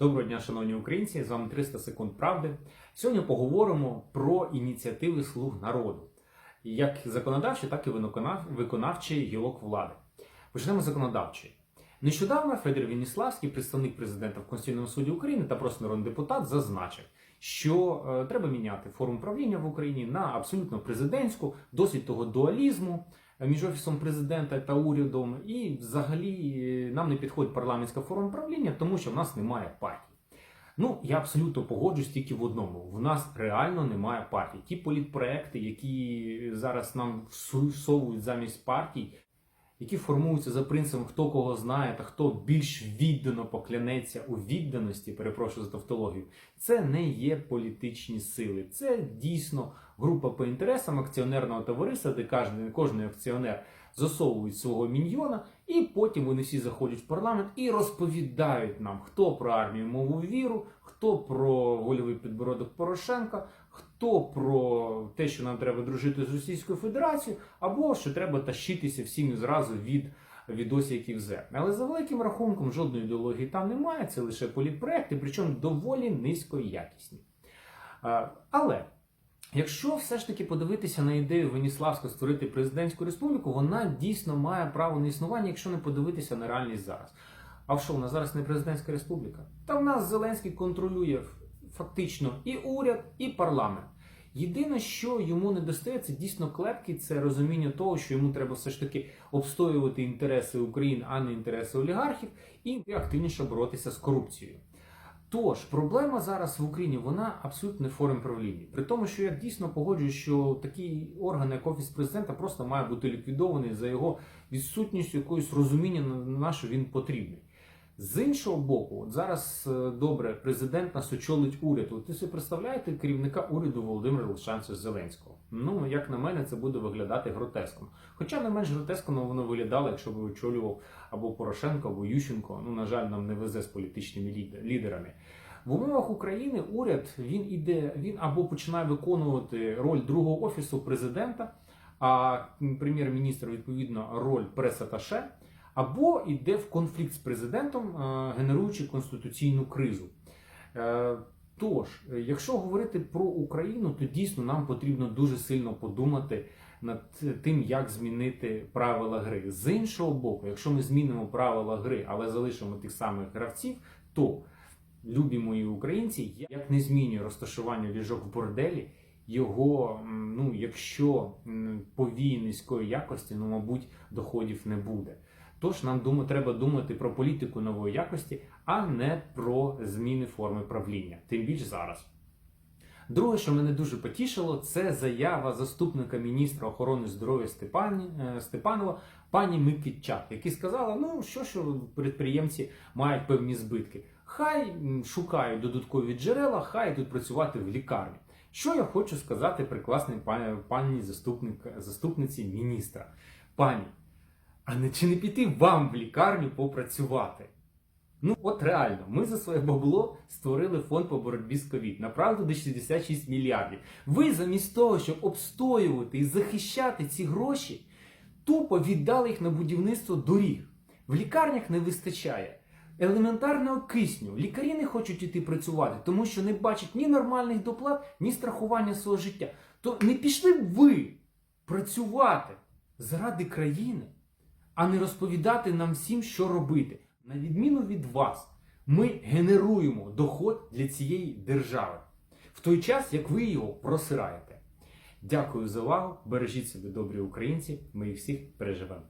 Доброго дня, шановні українці! З вами 300 секунд правди. Сьогодні поговоримо про ініціативи слуг народу, як законодавчі, так і виконав- виконавчий гілок влади. Почнемо з законодавчої. Нещодавно Федір Веніславський, представник президента в Конституційному суді України та просто народний депутат, зазначив, що е, треба міняти форму правління в Україні на абсолютно президентську, досить того дуалізму між офісом президента та урядом. І взагалі е, нам не підходить парламентська форма правління, тому що в нас немає партії. Ну, я абсолютно погоджусь тільки в одному: в нас реально немає партії. Ті політпроекти, які зараз нам всовують замість партій, які формуються за принципом, хто кого знає та хто більш віддано поклянеться у відданості, перепрошую за тавтологію, це не є політичні сили. Це дійсно група по інтересам акціонерного товариства, де кожен, кожен акціонер засовують свого міньйона, і потім вони всі заходять в парламент і розповідають нам, хто про армію мову віру, хто про вольовий підбородок Порошенка, хто про те, що нам треба дружити з Російською Федерацією, або що треба тащитися всім зразу від відосиків зе. Але за великим рахунком жодної ідеології там немає, це лише політпроекти, причому доволі низькоякісні. Але якщо все ж таки подивитися на ідею Веніславська створити президентську республіку, вона дійсно має право на існування, якщо не подивитися на реальність зараз. А що, у нас зараз не президентська республіка? Та в нас Зеленський контролює фактично і уряд, і парламент. Єдине, що йому не достає, це дійсно клепки, це розуміння того, що йому треба все ж таки обстоювати інтереси України, а не інтереси олігархів, і активніше боротися з корупцією. Тож проблема зараз в Україні вона абсолютно не в формі правління. При тому, що я дійсно погоджуюсь, що такий орган, як офіс президента, просто має бути ліквідований за його відсутністю якоїсь розуміння на що він потрібний. З іншого боку, от зараз е, добре, президент нас очолить уряд. От ви собі представляєте керівника уряду Володимира Олександровича Зеленського. Ну, як на мене, це буде виглядати гротеском. Хоча не менш гротескно воно виглядало, якщо б очолював або Порошенко, або Ющенко. Ну, на жаль, нам не везе з політичними лідерами. В умовах України уряд він іде, він або починає виконувати роль другого офісу президента, а прем'єр-міністр відповідно роль прес-аташе, або йде в конфлікт з президентом, е, генеруючи конституційну кризу. Е, Тож, якщо говорити про Україну, то дійсно нам потрібно дуже сильно подумати над тим, як змінити правила гри. З іншого боку, якщо ми змінимо правила гри, але залишимо тих самих гравців, то любі мої українці, як не змінює розташування ліжок в борделі, його, ну, якщо повії низької якості, ну, мабуть, доходів не буде. Тож нам дум, треба думати про політику нової якості, а не про зміни форми правління, тим більш зараз. Друге, що мене дуже потішило, це заява заступника міністра охорони здоров'я е, Степанова пані Микитчак, яка сказала, ну що що підприємці мають певні збитки. Хай шукають додаткові джерела, хай йдуть працювати в лікарні. Що я хочу сказати прекрасній пані заступник, заступниці міністра? Пані, а не чи не піти вам в лікарню попрацювати? Ну, от реально, ми за своє бабло створили фонд по боротьбі з ковід. Направду до 66 мільярдів. Ви замість того, щоб обстоювати і захищати ці гроші, тупо віддали їх на будівництво доріг. В лікарнях не вистачає елементарного кисню. Лікарі не хочуть іти працювати, тому що не бачать ні нормальних доплат, ні страхування свого життя. То не пішли б ви працювати заради країни, а не розповідати нам всім, що робити. На відміну від вас, ми генеруємо доход для цієї держави в той час, як ви його просираєте. Дякую за увагу. Бережіть себе, добрі українці. Ми їх всіх переживемо.